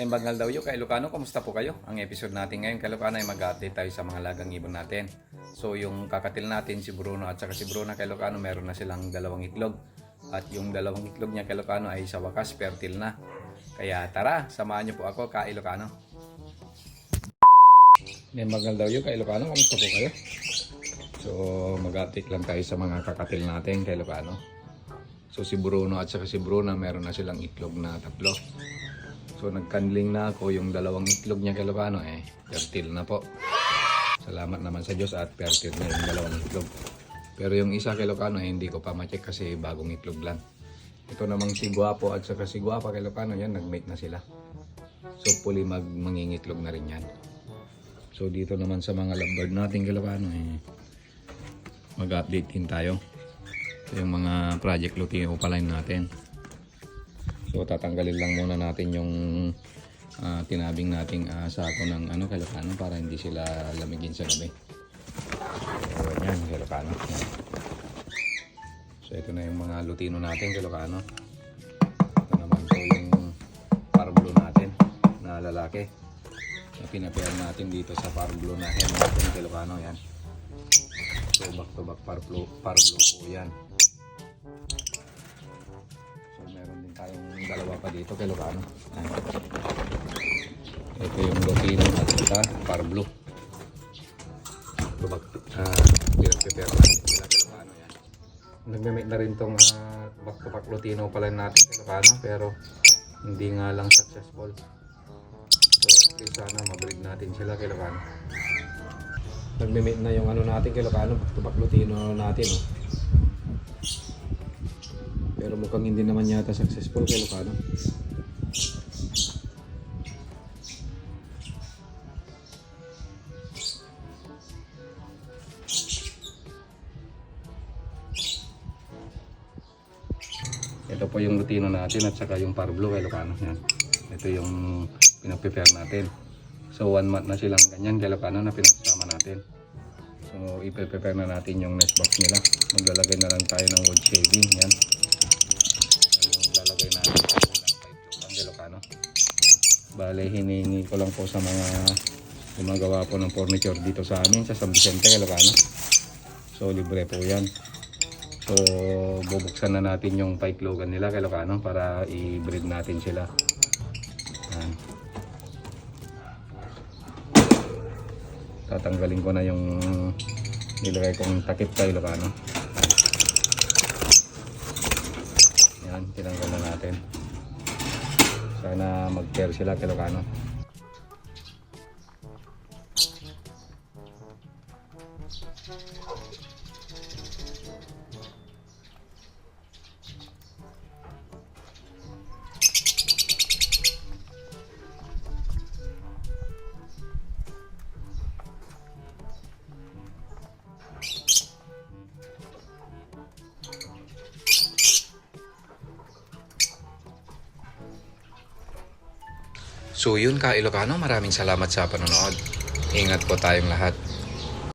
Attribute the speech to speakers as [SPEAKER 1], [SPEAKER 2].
[SPEAKER 1] Nembangal daw yun kay Ilocano, kumusta po kayo? Ang episode natin ngayon kay Ilocano ay mag-update tayo sa mga lagang ibon natin. So yung kakatil natin si Bruno at saka si Bruno kay Ilocano meron na silang dalawang itlog. At yung dalawang itlog niya kay Ilocano ay sa wakas fertile na. Kaya tara, samahan niyo po ako kay Ilocano. Nembangal daw yun kay Ilocano, kumusta po kayo? So mag-update lang tayo sa mga kakatil natin kay Ilocano. So si Bruno at saka si Bruna meron na silang itlog na tatlo. So nagkanling na ako yung dalawang itlog niya kay Lucano eh. Fertile na po. Salamat naman sa Diyos at fertile na yung dalawang itlog. Pero yung isa kay Lucano eh, hindi ko pa ma-check kasi bagong itlog lang. Ito namang si Guapo at saka si Guapa kay Lucano yan, nag-mate na sila. So puli mag mangingitlog na rin yan. So dito naman sa mga lovebird natin kay Lucano eh, mag-update din tayo. Ito yung mga project Lutino pa line natin. So tatanggalin lang muna natin yung ah, tinabing nating ah, sako ng ano kalokano para hindi sila lamigin sa gabi. So yan kalokano. So ito na yung mga lutino natin kalokano. Ito naman po yung parblo natin na lalaki. Na pinapair natin dito sa parblo na hen natin kalokano yan. So back to back parblo, parblo po yan. Tayong dalawa pa dito kay Lucano. Ito yung Lutino at saka Parblo. Lubag, ah, pinag-prepare natin sila kay Lucano. Nagme-make na rin tong ah, back-to-back Lutino pala natin kay Lucano pero hindi nga lang successful. So at least sana mabreed natin sila kay Lucano. Nagme-make na yung ano natin kay Lucano, back-to-back natin. Oh. Pero mukhang hindi naman yata successful kay Lucano. Ito po yung lutino natin at saka yung parblo kay Lucano. Yan. Ito yung pinaprepare natin. So one month na silang ganyan kay Lucano na pinagsama natin. So ipe-prepare na natin yung nest box nila. Maglalagay na lang tayo ng wood shaving. Yan Ilocano. Bale, hiningi ko lang po sa mga gumagawa po ng furniture dito sa amin sa San Vicente, Ilocano. So, libre po yan. So, bubuksan na natin yung pipe logan nila Ilocano para i-breed natin sila. Yan. Tatanggalin ko na yung nilagay kong takip kay Ilocano. Yan, tinanggal na natin. Sana mag-pair sila kay So yun ka Ilocano, maraming salamat sa panonood. Ingat po tayong lahat.